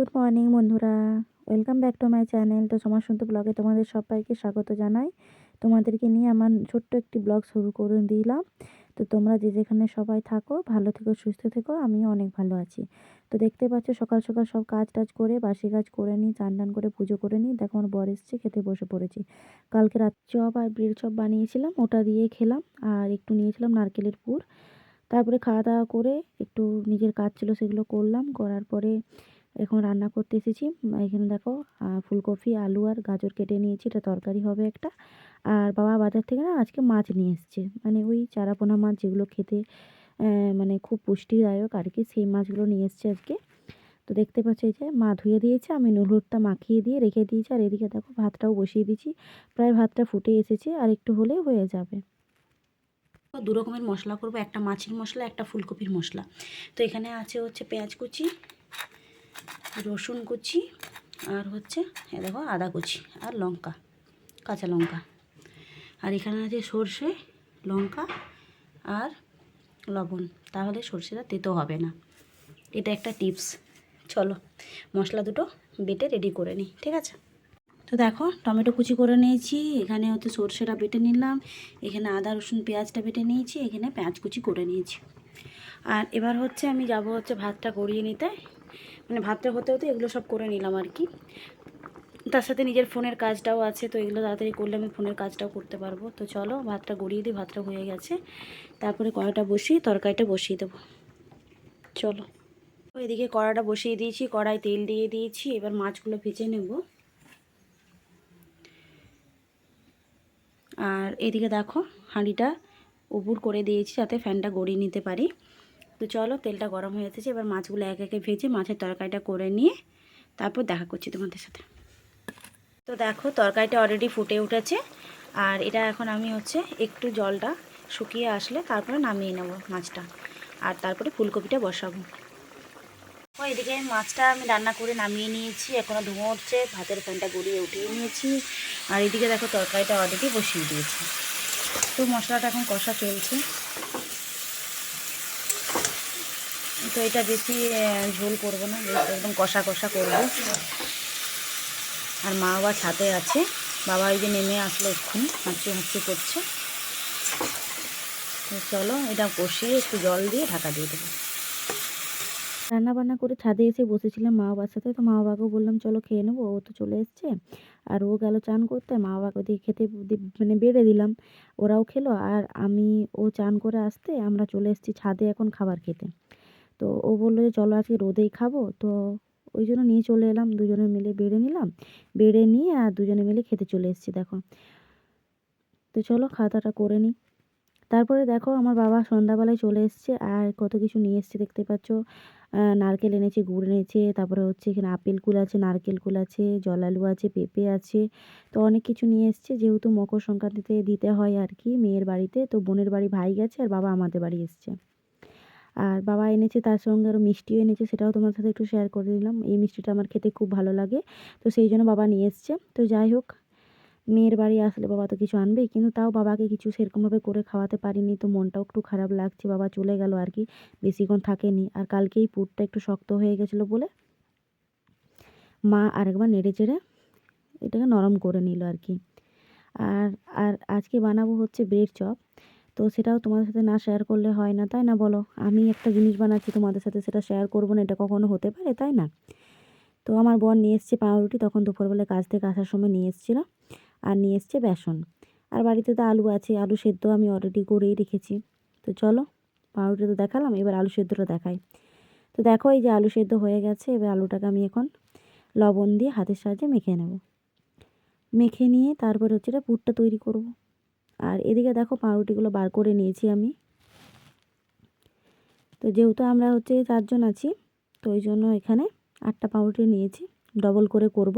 Good morning বন্ধুরা। Welcome back to my channel তো সমাজ শুনতে ব্লগে তোমাদের সবাইকে স্বাগত জানাই। তোমাদেরকে নিয়ে আমার ছোট্ট একটি ব্লগ শুরু করে দিলাম। তো তোমরা যে যেখানে সবাই থাকো, ভালো থেকো, সুস্থ থেকো, আমিও অনেক ভালো আছি। তো দেখতে পাচ্ছ, সকাল সকাল সব কাজ টাজ করে, বাসি কাজ করে নিই চান টান করে পুজো করে নিই। দেখো, আমার বর এসছে, খেতে বসে পড়েছি। কালকে রাত চপ আর ব্রেড চপ বানিয়েছিলাম, ওটা দিয়ে খেলাম আর একটু নিয়েছিলাম নারকেলের পুর। তারপরে খাওয়া দাওয়া করে একটু নিজের কাজ ছিল সেগুলো করলাম, করার পরে এখন রান্না করতে এসেছি। এখানে দেখো ফুলকপি, আলু আর গাজর কেটে নিয়েছি। এটা তরকারি হবে একটা। আর বাবা বাজার থেকে না আজকে মাছ নিয়ে এসছে। মানে ওই চারাপোনা মাছ যেগুলো খেতে মানে খুব পুষ্টিদায়ক আর কি, সেই মাছগুলো নিয়ে এসছে আজকে। তো দেখতে পাচ্ছি যে মা ধুয়ে দিয়েছে, আমি নুলুরটা মাখিয়ে দিয়ে রেখে দিয়েছি। আর এদিকে দেখো ভাতটাও বসিয়ে দিয়েছি। প্রায় ভাতটা ফুটে এসেছে, আর একটু হলেই হয়ে যাবে। দু রকমের মশলা করব। একটা মাছের মশলা, একটা ফুলকপির মশলা। তো এখানে আছে হচ্ছে পেঁয়াজ কুচি রসুন কুচি আর হচ্ছে, এ দেখো আদা কুচি আর লঙ্কা, কাঁচা লঙ্কা। আর এখানে আছে সর্ষে, লঙ্কা আর লবণ। তাহলে সর্ষেটা তেতো হবে না। এটা একটা টিপস। চলো, মশলা দুটো বেটে রেডি করে নিই, ঠিক আছে? তো দেখো, টমেটো কুচি করে নিয়েছি। এখানে হচ্ছে সর্ষেটা বেটে নিলাম। এখানে আদা, রসুন, পেঁয়াজটা বেটে নিয়েছি। এখানে পেঁয়াজ কুচি করে নিয়েছি। আর এবার হচ্ছে আমি যাব হচ্ছে ভাতটা গড়িয়ে নিতে। মানে ভাতটা হতে হতে এগুলো সব করে নিলাম আর কি। তার সাথে নিজের ফোনের কাজটাও আছে, তো এগুলো তাড়াতাড়ি করলে আমি ফোনের কাজটাও করতে পারব। তো চলো, ভাতটা গড়িয়ে দিই, ভাতটা হয়ে গেছে। তারপরে কড়াটা বসিয়ে, তরকারিটা বসিয়ে দেবো। চলো। এদিকে কড়াটা বসিয়ে দিয়েছি, কড়াই তেল দিয়ে দিয়েছি, এবার মাছগুলো ভেজে নেব। আর এদিকে দেখো, হাঁড়িটা উপুর করে দিয়েছি যাতে ফ্যানটা গড়িয়ে নিতে পারি। তো চলো তেলটা গরম হয়ে এসেছে, এবার মাছগুলো এক একে ভেজে মাছের তরকারিটা করে নিয়ে তারপর দেখা করছি তোমাদের সাথে। তো দেখো তরকারিটা অলরেডি ফুটে উঠেছে, আর এটা এখন আমি হচ্ছে একটু জলটা শুকিয়ে আসলে তারপরে নামিয়ে নেব মাছটা, আর তারপরে ফুলকপিটা বসাবো। ও, এদিকে মাছটা আমি রান্না করে নামিয়ে নিয়েছি এখনও ধুঁয়ো উঠছে, ভাতের ফ্যানটা গড়িয়ে উঠিয়ে নিয়েছি, আর এদিকে দেখো তরকারিটা অলরেডি বসিয়ে দিয়েছি। তো মশলাটা এখন কষা চলছে। তো এটা বেশি ঝোল করব না, একদম কষা কষা করব। আর মা বাবা ছাতে আছে। বাবা ওই যে নেমে আসলো এক্ষুনি, হাঁচি হাঁচি করছে। চলো, এটা কষিয়ে একটু জল দিয়ে ঢাকা দিয়ে দেবো। রান্না বান্না করে ছাদে এসে বসেছিলাম মা বাবার সাথে। তো মা বাবাকেও বললাম, চলো খেয়ে নেব, ও তো চলে এসছে। আর ও গেল চান করতে, মা বাবাকে ওদিকে খেতে মানে বেড়ে দিলাম। ওরাও খেলো, আর আমি, ও চান করে আসতে, আমরা চলে এসেছি ছাদে এখন খাবার খেতে। তো ও বলল যে, চলো আজকে রোদেই খাব। তো ওই জন্য নিয়ে চলে এলাম, দুজনে মিলে বেড়ে নিলাম। বেড়ে নিয়ে আর দুজনে মিলে খেতে চলে এসেছি, দেখো। তো চলো দাওয়াটা করে নিই। তারপরে দেখো আমার বাবা সন্ধ্যাবেলায় চলে এসছে, আর কত কিছু নিয়ে এসছে দেখতে পাচ্ছ। নারকেল এনেছে, গুড় এনেছে, তারপরে হচ্ছে এখানে আপেল কুল আছে, নারকেল কুল আছে জলালু আছে, পেঁপে আছে। তো অনেক কিছু নিয়ে এসছে, যেহেতু মকর সংক্রান্তিতে দিতে হয় আর কি মেয়ের বাড়িতে, তো বোনের বাড়ি ভাই গেছে আর বাবা আমাদের বাড়ি এসছে। আর বাবা এনেছে, তার সঙ্গে আরও মিষ্টিও এনেছে, সেটাও তোমার সাথে একটু শেয়ার করে দিলাম এই মিষ্টিটা আমার খেতে খুব ভালো লাগে। তো সেই জন্য বাবা নিয়ে এসছে। তো যাই হোক, মেয়ের বাড়ি আসলে বাবা তো কিছু আনবেই, কিন্তু তাও বাবাকে কিছু সেরকমভাবে করে খাওয়াতে পারিনি। তো মনটাও একটু খারাপ লাগছে, বাবা চলে গেল আর কি বেশিক্ষণ থাকেনি। আর কালকেই পুরটা একটু শক্ত হয়ে গেছিল বলে মা আরেকবার নেড়ে চেড়ে এটাকে নরম করে নিল আর কি। আর আর আজকে বানাবো হচ্ছে ব্রেড চপ তো সেটাও তোমাদের সাথে না শেয়ার করলে হয় না, তাই না বলো? আমি একটা জিনিস বানাচ্ছি তোমাদের সাথে, সেটা শেয়ার করব না, এটা কখনো হতে পারে, তাই না? তো আমার বোন নিয়ে এসছে পাউরুটি, তখন দুপুরবেলা কাজ থেকে আসার সময় নিয়ে এসেছিল, আর নিয়ে এসছে বেসন। আর বাড়িতে তো আলু আছে, আলু সেদ্ধ আমি অলরেডি করেই রেখেছি। তো চলো, পাউরুটি তো দেখালাম, এবার আলু সেদ্ধটা দেখাই। তো দেখো এই যে আলু সেদ্ধ হয়ে গেছে, এবার আলুটাকে আমি এখন লবণ দিয়ে হাতের সাহায্যে মেখে নেব। মেখে নিয়ে তারপর হচ্ছে এটা পুরটা তৈরি করব। আর এদিকে দেখো পাউরুটিগুলো বার করে নিয়েছি আমি। তো যেহেতু আমরা হচ্ছে চারজন আছি, তো ওই জন্য এখানে আটটা পাউরুটি নিয়েছি, ডবল করে করব।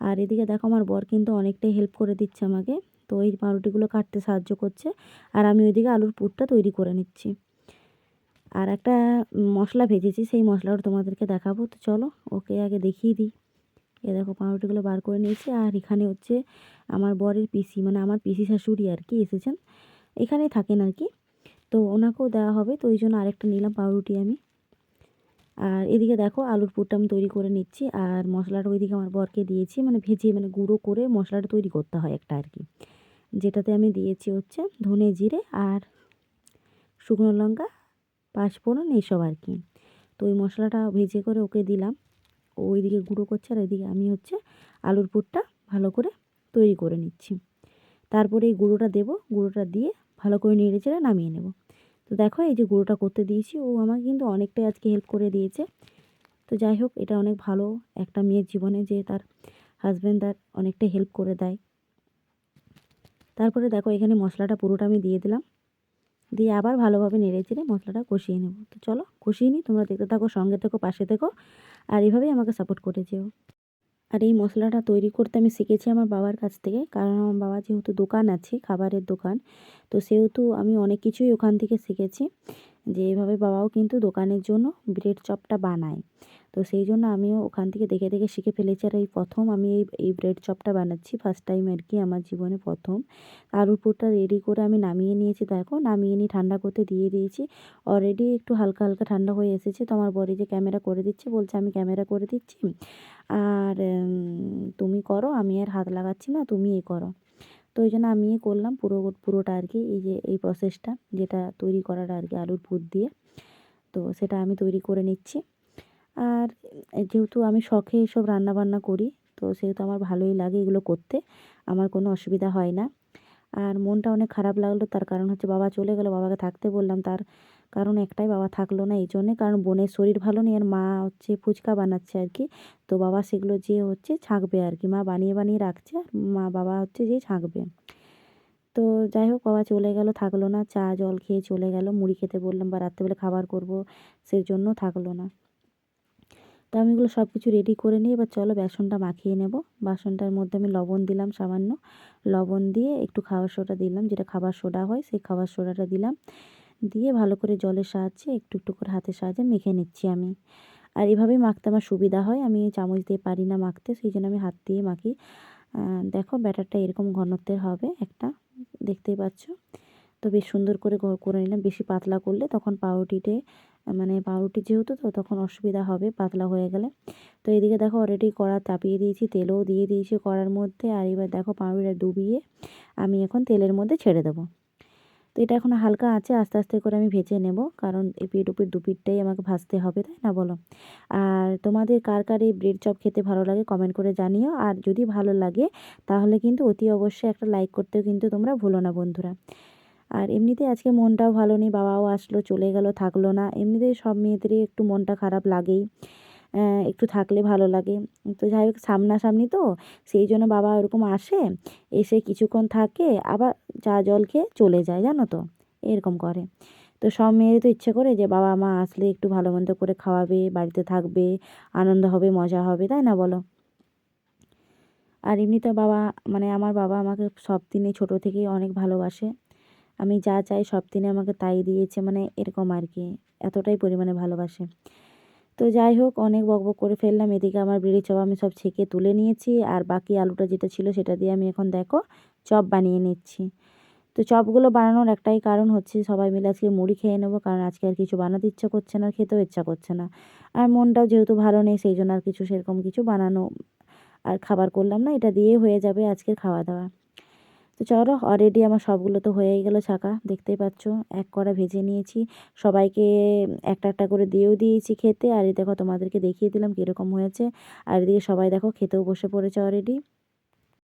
আর এদিকে দেখো আমার বর কিন্তু অনেকটাই হেল্প করে দিচ্ছে আমাকে, তো ওই পাউরুটিগুলো কাটতে সাহায্য করছে। আর আমি ওইদিকে আলুর পুরটা তৈরি করে নিচ্ছি। আর একটা মশলা ভেজেছি, সেই মশলাটা তোমাদেরকে দেখাবো, তো চলো ওকে আগে দেখিয়ে দিই। এ দেখো পাউরুটিগুলো বার করে নিয়েছি। আর এখানে হচ্ছে আমার বরের পিসি মানে আমার পিসি শাশুড়ি আর কি এসেছেন। এখানেই থাকেন আর কি। তো ওনাকেও দেওয়া হবে, তো ওই জন্য আরেকটা নিলাম পাউরুটি আমি। আর এদিকে দেখো আলুর পুরটা আমি তৈরি করে নিচ্ছি, আর মশলাটা ওইদিকে আমার বরকে দিয়েছি। মানে ভেজে মানে গুঁড়ো করে মশলাটা তৈরি করতে হয় একটা আর কি। যেটাতে আমি দিয়েছি হচ্ছে ধনে জিরে আর শুকনো লঙ্কা, পাঁচফোড়ন, এইসব আর কি। তো ওই মশলাটা ভেজে করে ওকে দিলাম। ও ওইদিকে গুঁড়ো করছে আর এদিকে আমি হচ্ছে আলুর পুরটা ভালো করে তৈরি করে নিচ্ছি। তারপরে এই গুঁড়োটা দেবো, গুঁড়োটা দিয়ে ভালো করে নেড়ে চেড়ে নামিয়ে নেব। তো দেখো এই যে গুঁড়োটা করতে দিয়েছি, ও আমাকে কিন্তু অনেকটাই আজকে হেল্প করে দিয়েছে। তো যাই হোক, এটা অনেক ভালো একটা মেয়ের জীবনে যে তার হাজব্যান্ড তার অনেকটা হেল্প করে দেয়। তারপরে দেখো এখানে মশলাটা পুরোটা আমি দিয়ে দিলাম। দিয়ে আবার ভালোভাবে নেড়ে চেড়ে মশলাটা কষিয়ে নেব। তো চলো কষিয়ে নিই, তোমরা দেখতে থাকো, সঙ্গে থেকো, পাশে থেকো। আর এভাবেই আমাকে সাপোর্ট করে যেও। আর এই মশলাটা তৈরি করতে আমি শিখেছি আমার বাবার কাছ থেকে, কারণ আমার বাবা যেহেতু দোকান আছে, খাবারের দোকান, তো সেহেতু আমি অনেক কিছুই ওখান থেকে শিখেছি। যে এভাবে বাবাও কিন্তু দোকানের জন্য ব্রেড চপটা বানায়। তো সেই জন্য আমিও ওখান থেকে দেখে দেখে শিখে ফেলেছি আর এই প্রথম আমি এই এই ব্রেড চপটা বানাচ্ছি। ফার্স্ট টাইম আর কি আমার জীবনে প্রথম। আলুর উপরটা রেডি করে আমি নামিয়ে নিয়েছি। দেখো, নামিয়ে নিয়ে ঠান্ডা করতে দিয়ে দিয়েছি। অলরেডি একটু হালকা হালকা ঠান্ডা হয়ে এসেছে। তো আমার বরে যে ক্যামেরা করে দিচ্ছে, বলছে আমি ক্যামেরা করে দিচ্ছি। আর তুমি করো, আমি আর হাত লাগাচ্ছি না, তুমি এ করো। তো ওই জন্য আমি করলাম পুরো, পুরোটা আর কি এই যে, এই প্রসেসটা যেটা তৈরি করাটা আর কি আলুর পুর দিয়ে। তো সেটা আমি তৈরি করে নিচ্ছি। আর যেহেতু আমি শখে এসব রান্নাবান্না করি, তো সেহেতু আমার ভালোই লাগে এগুলো করতে, আমার কোনো অসুবিধা হয় না। আর মনটা অনেক খারাপ লাগল, তার কারণ হচ্ছে বাবা চলে গেলো, বাবাকে থাকতে বললাম, তার কারণ একটাই বাবা থাকল না, এই জন্যে। কারণ বোনের শরীর ভালো নেই, আর মা হচ্ছে ফুচকা বানাচ্ছে আর কি। তো বাবা সেগুলো যে হচ্ছে ছাঁকবে আর কি। মা বানিয়ে বানিয়ে রাখছে, আর মা বাবা হচ্ছে যে ছাঁকবে। তো যাই হোক, বাবা চলে গেল, থাকল না। চা, জল খেয়ে চলে গেল। মুড়ি খেতে বললাম, বা রাত্রেবেলা খাবার করব সেই জন্য থাকল না। তো আমি এগুলো সব কিছু রেডি করে নিয়ে, এবার চলো বেসনটা মাখিয়ে নেব। বাসনটার মধ্যে আমি লবণ দিলাম সামান্য। লবণ দিয়ে একটু খাবার সোডা দিলাম। যেটা খাবার সোডা হয়, সেই খাবার সোডাটা দিলাম। দিয়ে ভালো করে জলের সাহায্যে একটু একটু করে হাতের সাহায্যে মেখে নিচ্ছি আমি। আর এভাবেই মাখতে আমার সুবিধা হয়। আমি চামচ দিয়ে পারি না মাখতে, সেই জন্য আমি হাত দিয়ে মাখি। দেখো ব্যাটারটা এরকম ঘনত্বের হবে একটা, দেখতেই পাচ্ছ? তো বেশ সুন্দর করে করে নিলাম। বেশি পাতলা করলে তখন পাউরুটিতে মানে পাউরুটি যেহেতু তো, তখন অসুবিধা হবে পাতলা হয়ে গেলে। তো এদিকে দেখো অলরেডি কড়া চাপিয়ে দিয়েছি, তেলও দিয়ে দিয়েছি কড়ার মধ্যে। আর এবার দেখো পাউরুটিটা ডুবিয়ে আমি এখন তেলের মধ্যে ছেড়ে দেবো। তো এটা এখন হালকা আছে, আস্তে আস্তে করে আমি ভেজে নেব। কারণ এই পিঠ উপিঠ দুপিঠটাই আমাকে ভাজতে হবে, তাই না? বলো। আর তোমাদের কার কার এই ব্রেড চপ খেতে ভালো লাগে কমেন্ট করে জানিও। আর যদি ভালো লাগে, তাহলে কিন্তু অতি অবশ্যই একটা লাইক করতেও কিন্তু তোমরা ভুলো না, বন্ধুরা। আর এমনিতে আজকে মনটাও ভালো নেই, বাবাও আসলো, চলে গেল, থাকল না। এমনিতেই সব মেয়েদেরই একটু মনটা খারাপ লাগেই। একটু থাকলে ভালো লাগে। তো যাই হোক, সামনাসামনি তো, সেই জন্য বাবা ওরকম আসে, এসে কিছুক্ষণ থাকে, আবার চা জল খেয়ে চলে যায়, জানো তো? এরকম করে। তো সব মেয়েরই তো ইচ্ছে করে যে, বাবা মা আসলে একটু ভালো মন্দ করে খাওয়াবে, বাড়িতে থাকবে, আনন্দ হবে, মজা হবে, তাই না বলো? আর এমনিতে বাবা মানে আমার বাবা আমাকে সব দিনে ছোটো থেকেই অনেক ভালোবাসে। আমি যা চাই সব দিনে আমাকে তাই দিয়েছে মানে এরকম আর কি, এতটাই পরিমাণে ভালোবাসে। তো যাই হোক, অনেক বকবক করে ফেললাম। এদিকে আমার বিড়ি চপ আমি সব ছেঁকে তুলে নিয়েছি আর বাকি আলুটা যেটা ছিল সেটা দিয়ে আমি এখন দেখো চপ বানিয়ে নিচ্ছি। তো চপগুলো বানানোর একটাই কারণ হচ্ছে সবাই মিলে আজকে মুড়ি খেয়ে নেব, কারণ আজকে আর কিছু বানাতে ইচ্ছা করছে না খেতেও ইচ্ছা করছে না। আর মনটাও যেহেতু ভালো নেই, সেই জন্য আর কিছু সেরকম কিছু বানানো আর খাবার করলাম না, এটা দিয়েই হয়ে যাবে আজকের খাওয়া দাওয়া। তো চলো অলরেডি আমার সবগুলো তো হয়ে গেলো ছাকা, দেখতেই পাচ্ছ, এক কড়া ভেজে নিয়েছি। সবাইকে একটা একটা করে দিয়েও দিয়েছি খেতে, আর এই দেখো তোমাদেরকে দেখিয়ে দিলাম কীরকম হয়েছে। আর এদিকে সবাই দেখো, খেতেও বসে পড়েছে অলরেডি